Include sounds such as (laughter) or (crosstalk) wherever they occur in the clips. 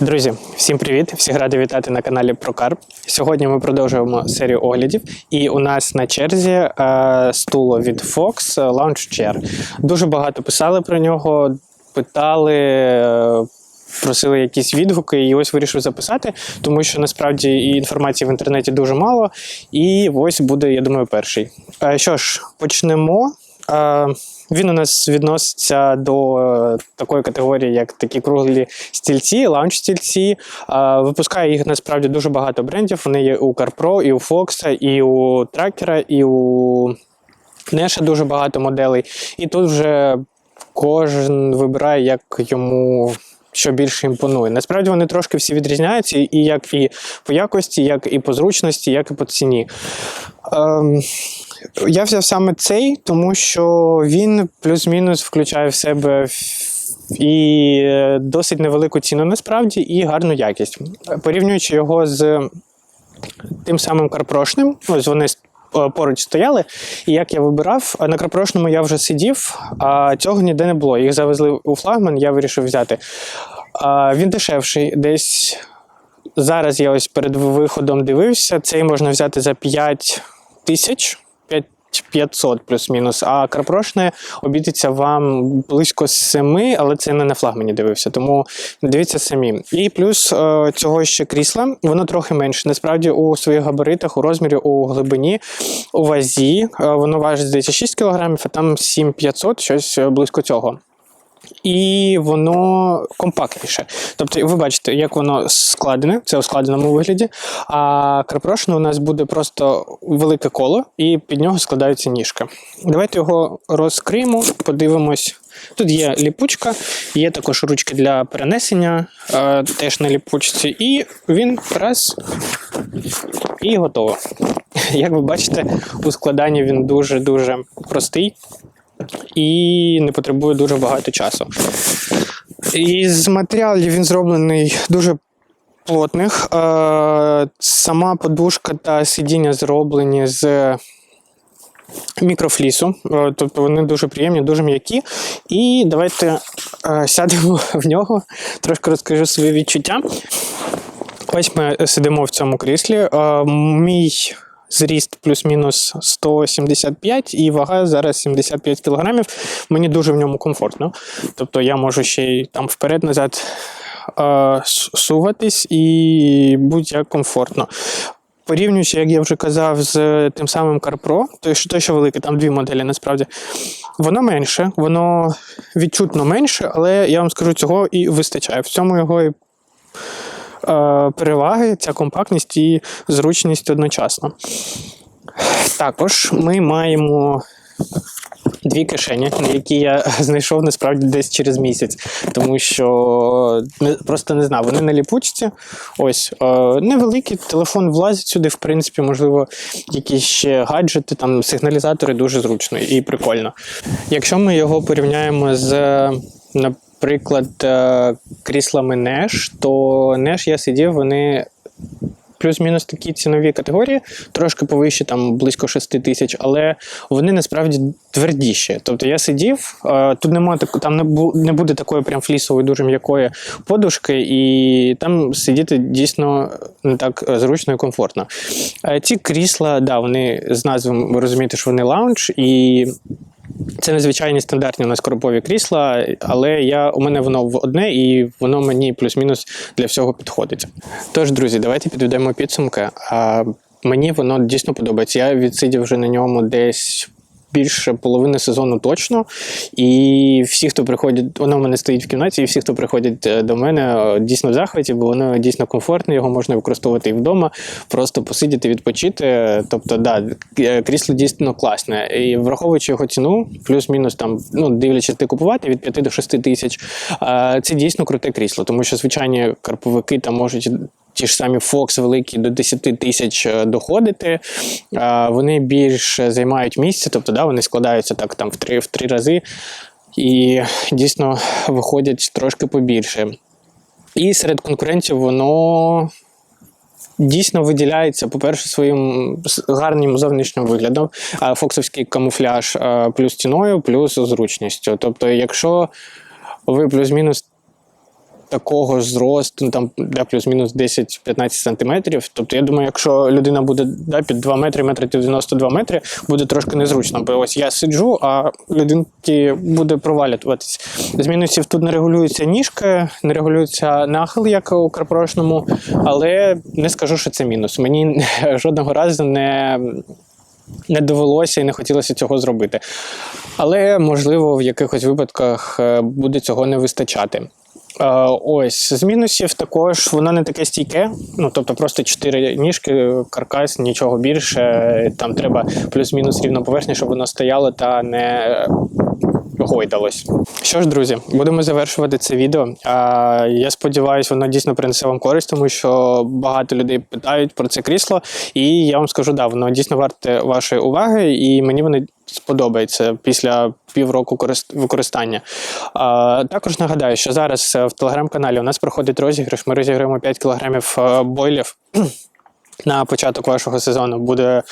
Друзі, всім привіт! Всіх радий вітати на каналі ProCarb. Сьогодні ми продовжуємо серію оглядів, і у нас на черзі е, стуло від Fox Lounge Chair. Дуже багато писали про нього, питали. е, Просили якісь відгуки, і ось вирішив записати, тому що насправді і інформації в інтернеті дуже мало. І ось буде, я думаю, перший. Е, Що ж, почнемо. Він у нас відноситься до е, такої категорії, як такі круглі стільці, лаунч-стільці. Випускає їх насправді дуже багато брендів. Вони є у CarPro, і у Fox, і у Tracker, і у Неша дуже багато моделей. І тут вже кожен вибирає, як йому. Що більше імпонує. Насправді вони трошки всі відрізняються, і як і по якості, як і по зручності, як і по ціні. Ем, я взяв саме цей, тому що він плюс-мінус включає в себе і е, досить невелику ціну насправді, і гарну якість. Порівнюючи його з тим самим карпрошним, ось вони е, поруч стояли. І як я вибирав, е, на карпрошному я вже сидів, а цього ніде не було. Їх завезли у флагман, я вирішив взяти. Він дешевший, десь зараз я ось перед виходом дивився. Цей можна взяти за 5 тисяч. 500 плюс-мінус, а карпрошне обійдеться вам близько 7, але це не на флагмані дивився, тому дивіться самі. І плюс е, цього ще крісла, воно трохи менше. Насправді у своїх габаритах, у розмірі, у глибині, у вазі, е, воно важить здається 6 кг, а там 7500, щось е, близько цього і воно компактніше. Тобто, ви бачите, як воно складене, це у складеному вигляді. А крапрошне у нас буде просто велике коло, і під нього складаються ніжки. Давайте його розкриємо, подивимось. Тут є ліпучка, є також ручки для перенесення, е, теж на ліпучці, і він раз і готово. (laughs) Як ви бачите, у складанні він дуже-дуже простий і не потребує дуже багато часу. Із матеріалів він зроблений дуже плотних. Е, Сама подушка та сидіння зроблені з мікрофлісу, Е, тобто вони дуже приємні, дуже м'які. І давайте е, сядемо в нього, трошки розкажу свої відчуття. Ось ми сидимо в цьому кріслі. Е, Мій зріст плюс-мінус 175 і вага зараз 75 кг. Мені дуже в ньому комфортно. Тобто я можу ще й там вперед-назад е, суватись і будь-як комфортно. Порівнюючи, як я вже казав, з тим самим CarPro, той, що, той, що великий, там дві моделі насправді, воно менше, воно відчутно менше, але я вам скажу, цього і вистачає. В цьому його і переваги, ця компактність і зручність одночасно. Також ми маємо дві кишені, які я (laughs) знайшов насправді десь через місяць, тому що просто не знав. Вони на ліпучці. Ось е, невеликий телефон влазить сюди, в принципі, можливо, якісь ще гаджети, там сигналізатори дуже зручно і прикольно. Якщо ми його порівняємо з, наприклад, е, кріслами Nash, то Nash я сидів, вони плюс-мінус такі цінові категорії, трошки повище, там близько 6 тисяч, але вони насправді твердіші. Тобто я сидів, е, тут немає так, там не, буде такої прям флісової, дуже м'якої подушки, і там сидіти дійсно не так е, зручно і комфортно. Ці крісла, да, вони з назви ви розумієте, що вони лаунж, і це незвичайні стандартні у нас коропові крісла, але я, у мене воно в одне і воно мені плюс-мінус для всього підходить. Тож, друзі, давайте підведемо підсумки. Мені воно дійсно подобається. Я відсидів вже на ньому десь. Більше половини сезону точно. І всі, хто приходять, воно в мене стоїть в кімнаті, і всі, хто приходять е, до мене, е, дійсно в захваті, бо воно дійсно комфортне, його можна використовувати і вдома, просто посидіти, відпочити. Тобто, да, е, крісло дійсно класне. І враховуючи його ціну, плюс-мінус там, ну, дивлячись, ти купувати від 5 до 6 тисяч, це дійсно круте крісло, тому що звичайні карповики там можуть. Ті ж самі Fox великі до 10 тисяч е, доходити, вони більше займають місце, тобто да, вони складаються так там в три, в три рази і дійсно виходять трошки побільше. І серед конкурентів воно дійсно виділяється, по-перше, своїм гарним зовнішнім виглядом, фоксовський камуфляж плюс ціною, плюс зручністю. Тобто, якщо ви плюс-мінус такого зросту, ну, там де плюс-мінус 10-15 сантиметрів. Тобто, я думаю, якщо людина буде да, під 2 метри, метри 92 метри, буде трошки незручно. Бо ось я сиджу, а людинки буде провалюватись. З мінусів тут не регулюється ніжка, не регулюється нахил, як у карпорошному, але не скажу, що це мінус. Мені (laughs) жодного разу не не довелося і не хотілося цього зробити. Але, можливо, в якихось випадках е, буде цього не вистачати. Е, Ось з мінусів також воно не таке стійке. Ну тобто просто чотири ніжки, каркас, нічого більше. Там треба плюс-мінус рівна поверхня, щоб воно стояло та не гойдалось. Що ж, друзі, будемо завершувати це відео. А, я сподіваюся, воно дійсно принесе вам користь, тому що багато людей питають про це крісло. І я вам скажу, да, воно дійсно варте вашої уваги, і мені воно сподобається після півроку корист- використання. А, також нагадаю, що зараз е, в телеграм-каналі у нас проходить розіграш. Ми розіграємо 5 кілограмів е, бойлів. На початок вашого сезону буде,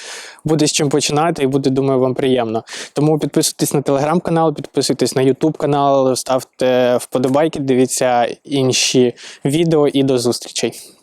буде з чим починати, і буде, думаю, вам приємно. Тому підписуйтесь на телеграм-канал, підписуйтесь на Ютуб канал, ставте вподобайки, дивіться інші відео і до зустрічей.